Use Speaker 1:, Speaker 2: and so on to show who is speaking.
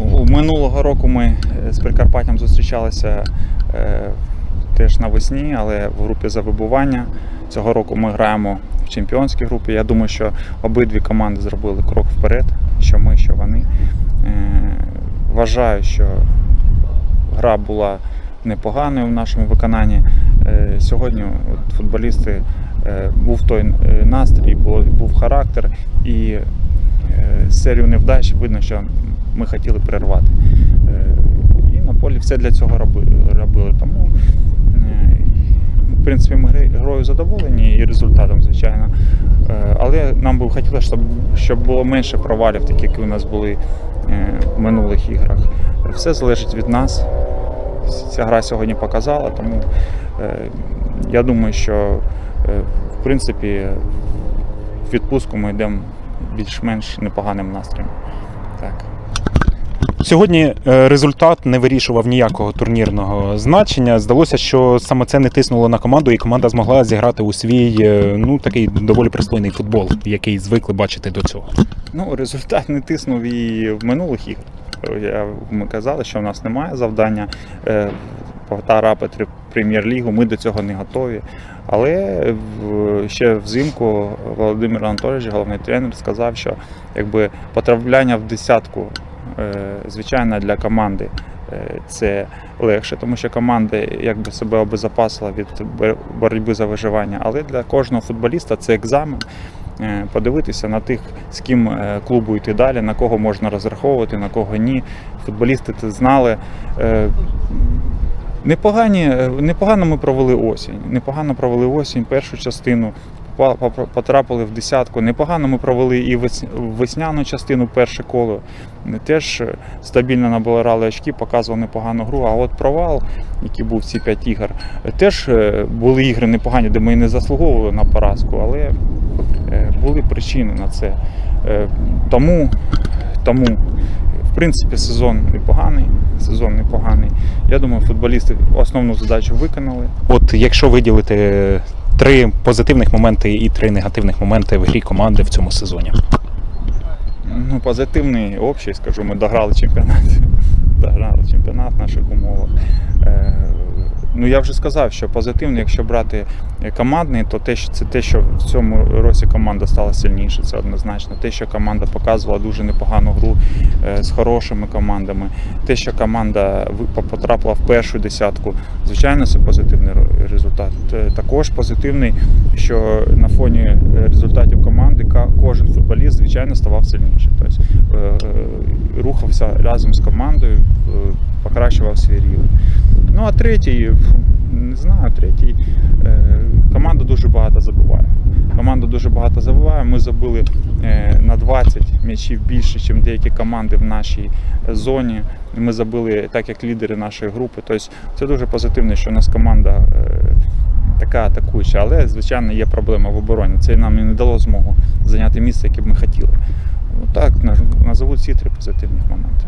Speaker 1: Ну, минулого року ми е, з Прикарпаттям зустрічалися е, теж навесні, але в групі за вибування. Цього року ми граємо в чемпіонській групі. Я думаю, що обидві команди зробили крок вперед, що ми, що вони. Е, Вважаю, що гра була непоганою в нашому виконанні. Сьогодні от футболісти був той настрій, був, характер і серію невдач видно, що ми хотіли перервати. Е, І на полі все для цього робили. Тому, е, в принципі, ми грою задоволені і результатом, звичайно. Е, Але нам би хотілося, щоб, було менше провалів, так як і у нас були в минулих іграх. Все залежить від нас. Ця гра сьогодні показала, тому я думаю, що в принципі в відпустку ми йдемо більш-менш непоганим настроєм. Так.
Speaker 2: Сьогодні е, результат не вирішував ніякого турнірного значення. Здалося, що саме це не тиснуло на команду, і команда змогла зіграти у свій е, ну такий доволі пристойний футбол, який звикли бачити до цього.
Speaker 1: Ну, результат не тиснув і в минулих іграх. Ми казали, що в нас немає завдання е, потрапити прем'єр-лігу. Ми до цього не готові. Але ще взимку Володимир Анатолійович, головний тренер, сказав, що якби потрапляння в десятку, звичайно, для команди. е, Це легше, тому що команда якби себе обезопасила від боротьби за виживання. Але для кожного футболіста це екзамен е, подивитися на тих, з ким е, клубу йти далі, на кого можна розраховувати, на кого ні. Футболісти це знали. Е, Непогані, е, непогано ми провели осінь. Непогано провели осінь, першу частину. Потрапили в десятку. Непогано ми провели і вес- весняну частину, перше коло. Теж е, стабільно набирали очки, показували непогану гру. А от провал, який був ці п'ять ігор, теж е, були ігри непогані, де ми не заслуговували на поразку, але е, були причини на це. Тому, тому в принципі, сезон непоганий. Сезон непоганий. Я думаю, футболісти основну задачу виконали.
Speaker 2: От якщо виділити три позитивних моменти і три негативних моменти в грі команди в цьому сезоні.
Speaker 1: Ну, позитивний общий, скажу, ми дограли чемпіонат. Дограли чемпіонат в наших умовах. Е, Ну, я вже сказав, що позитивний, якщо брати командний, то те, що це те, що в цьому році команда стала сильніше, це однозначно. Те, що команда показувала дуже непогану гру е, з хорошими командами, те, що команда потрапила в першу десятку, звичайно, це позитивний результат. Е, Також позитивний, що на фоні результатів команди кожен футболіст, звичайно, ставав сильніше. Тобто рухався разом з командою, е, покращував свій рівень. Ну а третій, не знаю, третій. е, Команда дуже багато забиває. Команда дуже багато забиває. Ми забили е, на 20 м'ячів більше, ніж деякі команди в нашій зоні. Ми забили так, як лідери нашої групи. Тобто це дуже позитивно, що у нас команда така атакуюча, але звичайно є проблема в обороні. Це нам і не дало змогу зайняти місце, яке б ми хотіли. Ну так, наз- назову ці три позитивних моменти.